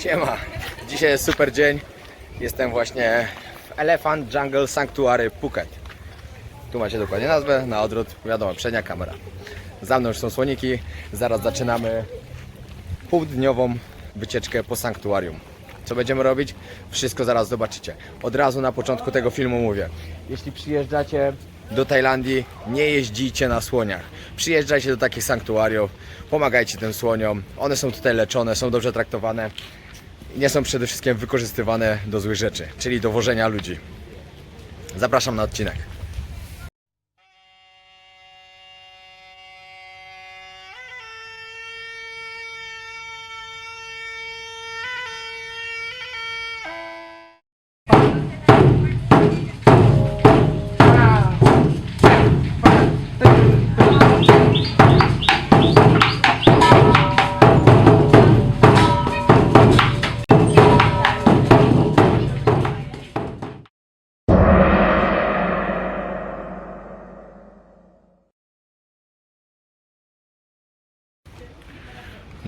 Siema, dzisiaj jest super dzień. Jestem właśnie w Elephant Jungle Sanctuary Phuket. Tu macie dokładnie nazwę, na odwrót, wiadomo, przednia kamera. Za mną już są słoniki, zaraz zaczynamy półdniową wycieczkę po sanktuarium. Co będziemy robić? Wszystko zaraz zobaczycie. Od razu na początku tego filmu mówię. Jeśli przyjeżdżacie do Tajlandii, nie jeździcie na słoniach. Przyjeżdżajcie do takich sanktuariów, pomagajcie tym słoniom. One są tutaj leczone, są dobrze traktowane. Nie są przede wszystkim wykorzystywane do złych rzeczy, czyli do wożenia ludzi. Zapraszam na odcinek.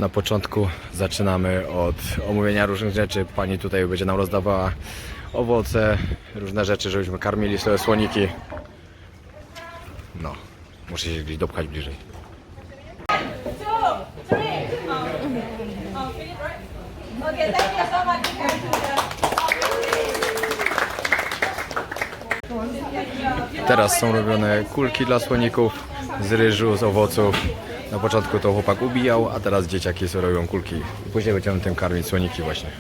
Na początku zaczynamy od omówienia różnych rzeczy. Pani tutaj będzie nam rozdawała owoce, różne rzeczy, żebyśmy karmili swoje słoniki. No, muszę się gdzieś dopchać bliżej. Teraz są robione kulki dla słoników z ryżu, z owoców. Na początku to chłopak ubijał, a teraz dzieciaki sobie robią kulki. Później będziemy tym karmić słoniki właśnie.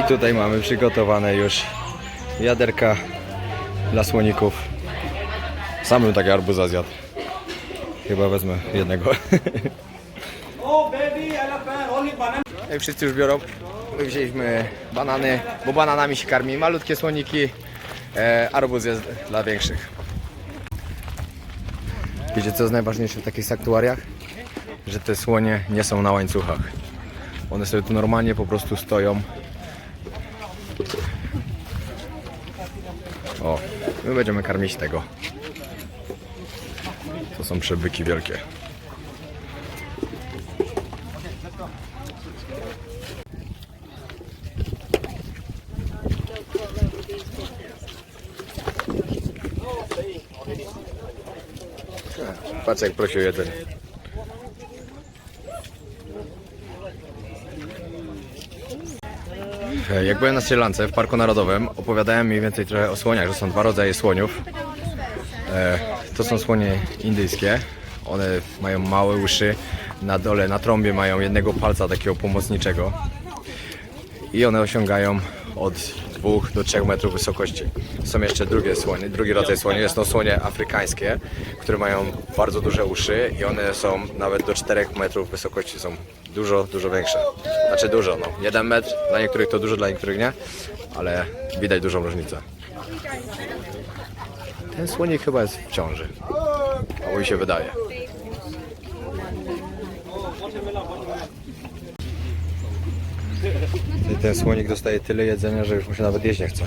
I tutaj mamy przygotowane już jaderka dla słoników. Sam bym takie arbuza zjadł. Chyba wezmę jednego. I wszyscy już biorą. My wzięliśmy banany, bo bananami się karmi malutkie słoniki. E, arbuz jest dla większych. Wiecie co jest najważniejsze w takich saktuariach? Że te słonie nie są na łańcuchach. One sobie tu normalnie po prostu stoją. O, my będziemy karmić tego. To są przebyki wielkie. Jak prosił jeden. E, Jak byłem na Sri Lance w Parku Narodowym, opowiadałem mniej więcej trochę o słoniach, że są dwa rodzaje słoniów. E, To są słonie indyjskie. One mają małe uszy, na dole, na trąbie mają jednego palca takiego pomocniczego. I one osiągają od 2 do 3 metrów wysokości. Są jeszcze drugie słonie, drugi rodzaj słoni, jest to słonie afrykańskie, które mają bardzo duże uszy i one są nawet do 4 metrów wysokości, są dużo, dużo większe. Znaczy dużo, no. Jeden metr, dla niektórych to dużo, dla niektórych nie, ale widać dużą różnicę. Ten słonik chyba jest w ciąży, a mi się wydaje. I ten słonik dostaje tyle jedzenia, że już mu się nawet jeść nie chce.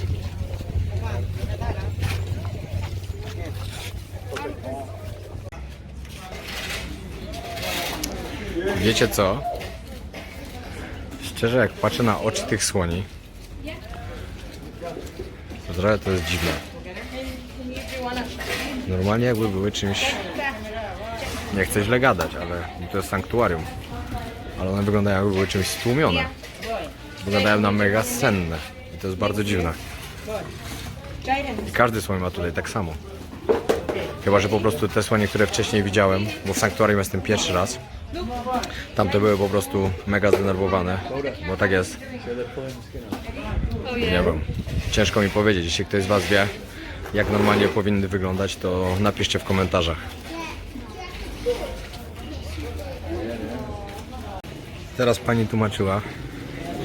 Wiecie co? Szczerze, jak patrzę na oczy tych słoni, to trochę to jest dziwne. Normalnie jakby były czymś... Nie chcę źle gadać, ale to jest sanktuarium. Ale one wyglądają jakby były czymś stłumione. Wyglądają na mega senne. I to jest bardzo dziwne. I każdy słoń ma tutaj tak samo. Chyba, że po prostu te słonie, które wcześniej widziałem, bo w sanktuarium jestem pierwszy raz, tamte były po prostu mega zdenerwowane, bo tak jest. Nie wiem. Ciężko mi powiedzieć, jeśli ktoś z Was wie, jak normalnie powinny wyglądać, to napiszcie w komentarzach. Teraz pani tłumaczyła,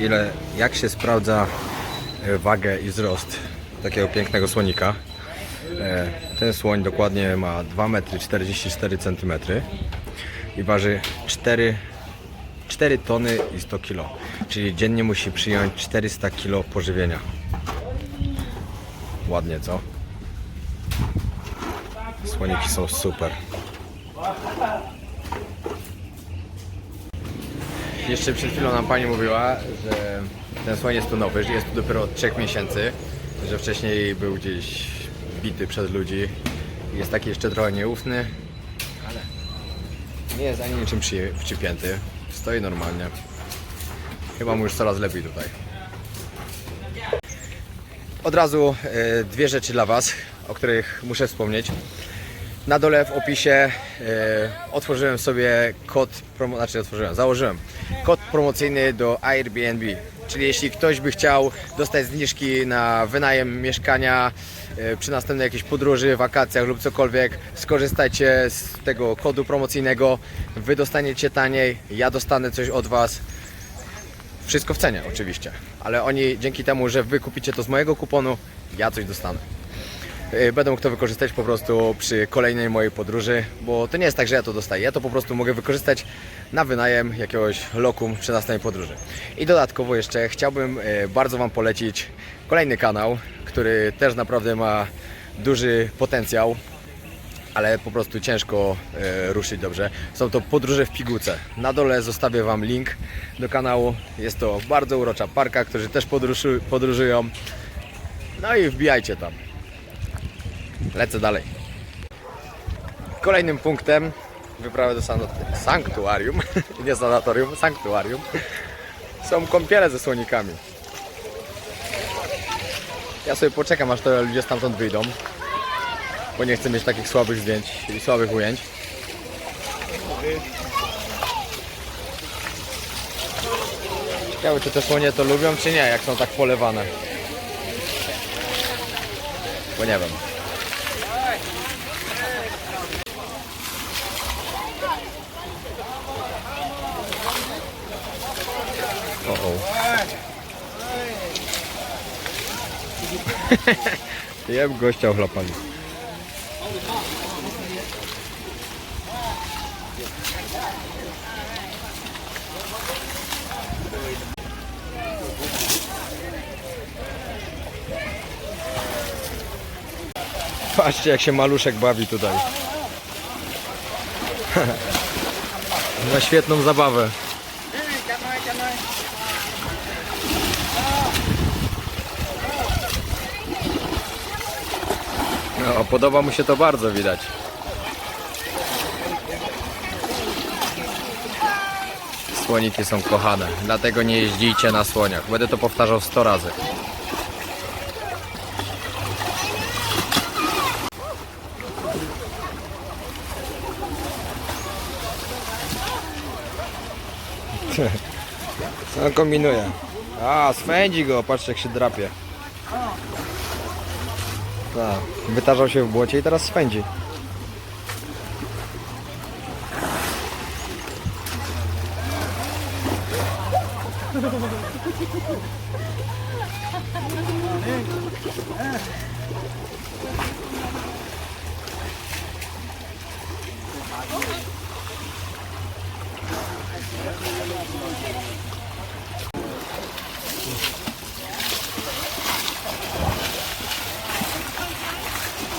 ile, jak się sprawdza e, wagę i wzrost takiego pięknego słonika. E, Ten słoń dokładnie ma 2 metry 44 cm i waży 4, 4 tony i 100 kg. Czyli dziennie musi przyjąć 400 kg pożywienia. Ładnie, co? Słoniki są super. Jeszcze przed chwilą nam pani mówiła, że ten słoń jest tu nowy, że jest tu dopiero od 3 miesięcy, że wcześniej był gdzieś bity przez ludzi. Jest taki jeszcze trochę nieufny, ale nie jest ani niczym przy, wcipięty. Stoi normalnie. Chyba mu już coraz lepiej tutaj. Od razu e, dwie rzeczy dla Was, o których muszę wspomnieć. Na dole w opisie e, otworzyłem sobie kod, promo, znaczy otworzyłem, założyłem kod promocyjny do Airbnb. Czyli jeśli ktoś by chciał dostać zniżki na wynajem mieszkania e, przy następnej jakiejś podróży, wakacjach lub cokolwiek, skorzystajcie z tego kodu promocyjnego. Wy dostaniecie taniej, ja dostanę coś od Was. Wszystko w cenie oczywiście, ale oni dzięki temu, że wy kupicie to z mojego kuponu, ja coś dostanę. Yy, Będę mógł to wykorzystać po prostu przy kolejnej mojej podróży, bo to nie jest tak, że ja to dostaję. Ja to po prostu mogę wykorzystać na wynajem jakiegoś lokum przy następnej podróży. I dodatkowo jeszcze chciałbym yy, bardzo Wam polecić kolejny kanał, który też naprawdę ma duży potencjał ale po prostu ciężko e, ruszyć dobrze. Są to podróże w pigułce. Na dole zostawię Wam link do kanału. Jest to bardzo urocza parka, którzy też podróżu, podróżują. No i wbijajcie tam. Lecę dalej. Kolejnym punktem wyprawy do sanktuarium, nie sanatorium, sanktuarium, są kąpiele ze słonikami. Ja sobie poczekam, aż te ludzie stamtąd wyjdą bo nie chcę mieć takich słabych zdjęć i słabych ujęć. Ciekawe, czy te słonie to lubią, czy nie, jak są tak polewane. Bo nie wiem. O, o. Jem gościa ochlapali. Patrzcie jak się maluszek bawi tutaj. Na świetną zabawę. No, podoba mu się to bardzo widać. Słoniki są kochane, dlatego nie jeździcie na słoniach. Będę to powtarzał 100 razy. Co on kombinuje? A, swędzi go, patrzcie jak się drapie. Tak, wytarzał się w błocie i teraz swędzi.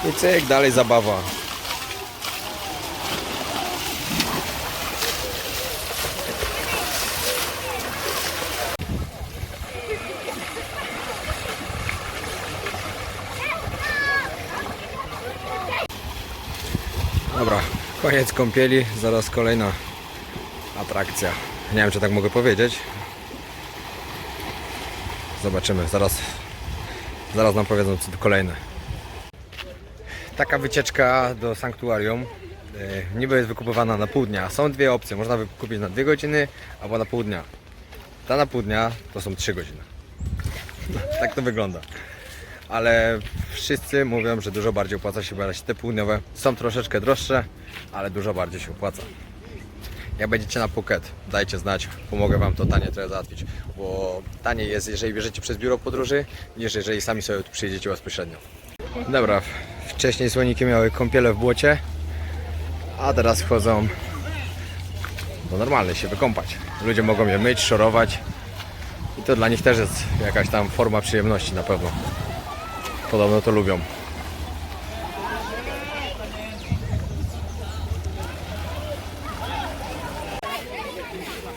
I cyk, dalej zabawa. Dobra, koniec kąpieli, zaraz kolejna atrakcja. Nie wiem, czy tak mogę powiedzieć. Zobaczymy, zaraz, zaraz nam powiedzą co to kolejne. Taka wycieczka do sanktuarium e, niby jest wykupywana na pół dnia. Są dwie opcje, można wykupić na dwie godziny albo na pół dnia. Ta na pół dnia to są trzy godziny. tak to wygląda. Ale wszyscy mówią, że dużo bardziej opłaca się brać te półdniowe. Są troszeczkę droższe, ale dużo bardziej się opłaca. Jak będziecie na Phuket, dajcie znać, pomogę Wam to taniej trochę załatwić, bo taniej jest, jeżeli bierzecie przez biuro podróży, niż jeżeli sami sobie tu przyjedziecie bezpośrednio. Dobra, wcześniej słoniki miały kąpiele w błocie, a teraz chodzą no normalnie się wykąpać. Ludzie mogą je myć, szorować i to dla nich też jest jakaś tam forma przyjemności na pewno. Podobno to lubią.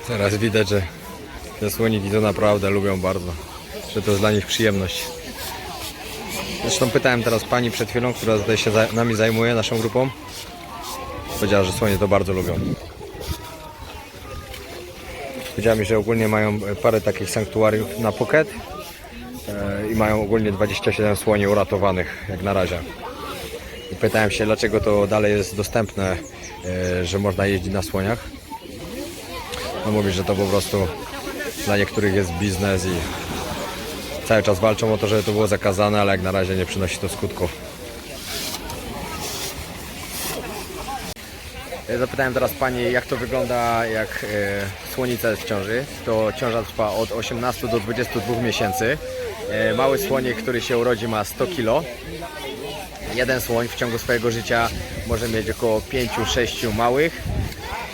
Teraz widać, że te słoniki to naprawdę lubią bardzo. Że to jest dla nich przyjemność. Zresztą pytałem teraz pani przed chwilą, która tutaj się nami zajmuje, naszą grupą. Powiedziała, że słonie to bardzo lubią. Powiedziała mi, że ogólnie mają parę takich sanktuariów na Phuket e, i mają ogólnie 27 słoni uratowanych jak na razie. I pytałem się, dlaczego to dalej jest dostępne, e, że można jeździć na słoniach. No mówi, że to po prostu dla niektórych jest biznes i cały czas walczą o to, żeby to było zakazane, ale jak na razie nie przynosi to skutków. Zapytałem teraz Pani, jak to wygląda, jak e, słonica jest w ciąży. To ciąża trwa od 18 do 22 miesięcy. E, mały słonik, który się urodzi ma 100 kg. Jeden słoń w ciągu swojego życia może mieć około 5-6 małych.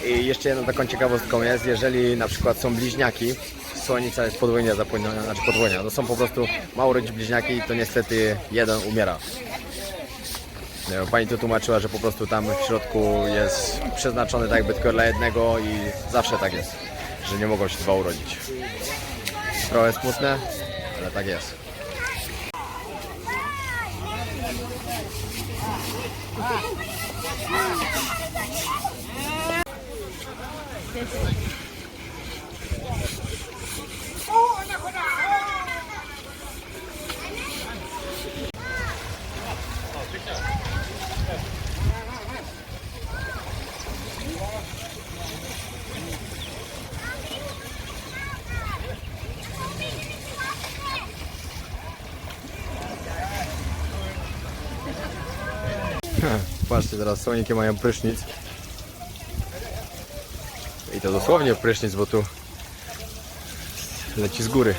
I jeszcze jedną taką ciekawostką jest, jeżeli na przykład są bliźniaki, słonica jest podwójnie zapłodniona, znaczy podwójnia, to są po prostu rodzić bliźniaki, to niestety jeden umiera. Pani tu tłumaczyła, że po prostu tam w środku jest przeznaczony tak jakby tylko dla jednego i zawsze tak jest, że nie mogą się dwa urodzić. Trochę smutne, ale tak jest. Patrzcie, teraz słoniki mają prysznic. I to dosłownie prysznic, bo tu leci z góry.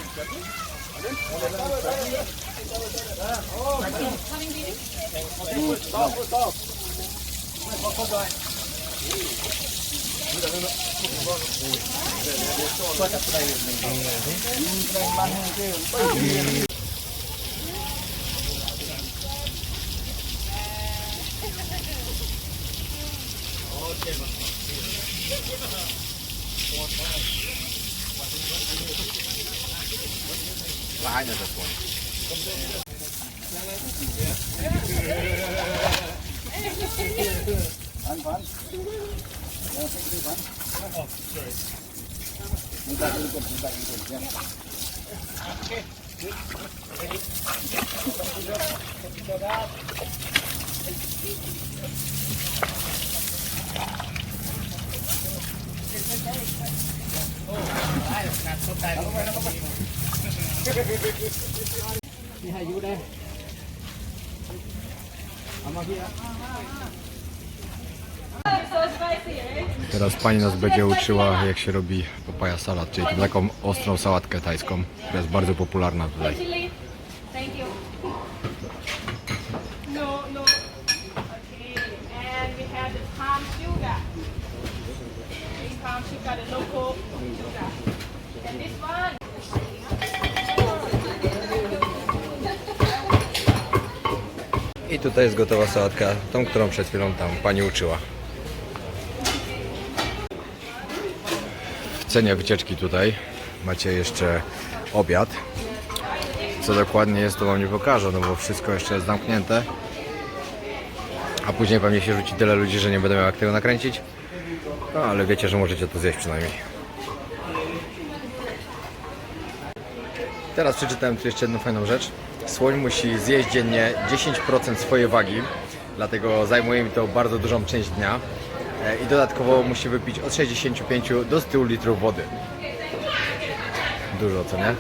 So spicy, right? Teraz pani nas będzie uczyła jak się robi papaja salad, czyli tą taką ostrą sałatkę tajską, która jest bardzo popularna tutaj. Chili. Thank you. No, no. Okay. And we have the palm sugar. This palm sugar, the local sugar. And this one. I tutaj jest gotowa sałatka, tą, którą przed chwilą tam pani uczyła. Cenie wycieczki tutaj macie jeszcze obiad. Co dokładnie jest, to wam nie pokażę, no bo wszystko jeszcze jest zamknięte. A później pewnie się rzuci tyle ludzi, że nie będę miał jak tego nakręcić. No ale wiecie, że możecie to zjeść przynajmniej. Teraz przeczytałem tu jeszcze jedną fajną rzecz. Słoń musi zjeść dziennie 10% swojej wagi, dlatego zajmuje mi to bardzo dużą część dnia. E, I dodatkowo musi wypić od 65 do 100 litrów wody. Dużo, co nie?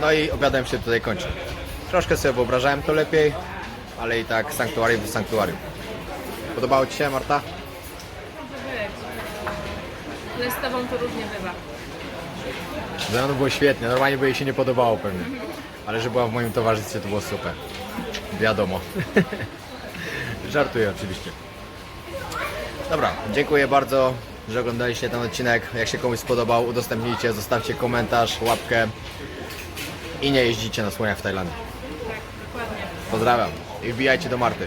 No i obiadem się tutaj kończy. Troszkę sobie wyobrażałem to lepiej, ale i tak sanktuarium to sanktuarium. Podobało Ci się, Marta? Ale z tobą to różnie bywa. Ze mną było świetnie, normalnie by jej się nie podobało pewnie. Ale że była w moim towarzystwie, to było super. Wiadomo. Żartuję oczywiście. Dobra, dziękuję bardzo, że oglądaliście ten odcinek. Jak się komuś spodobał, udostępnijcie, zostawcie komentarz, łapkę i nie jeździcie na słoniach w Tajlandii. Pozdrawiam i wbijajcie do Marty.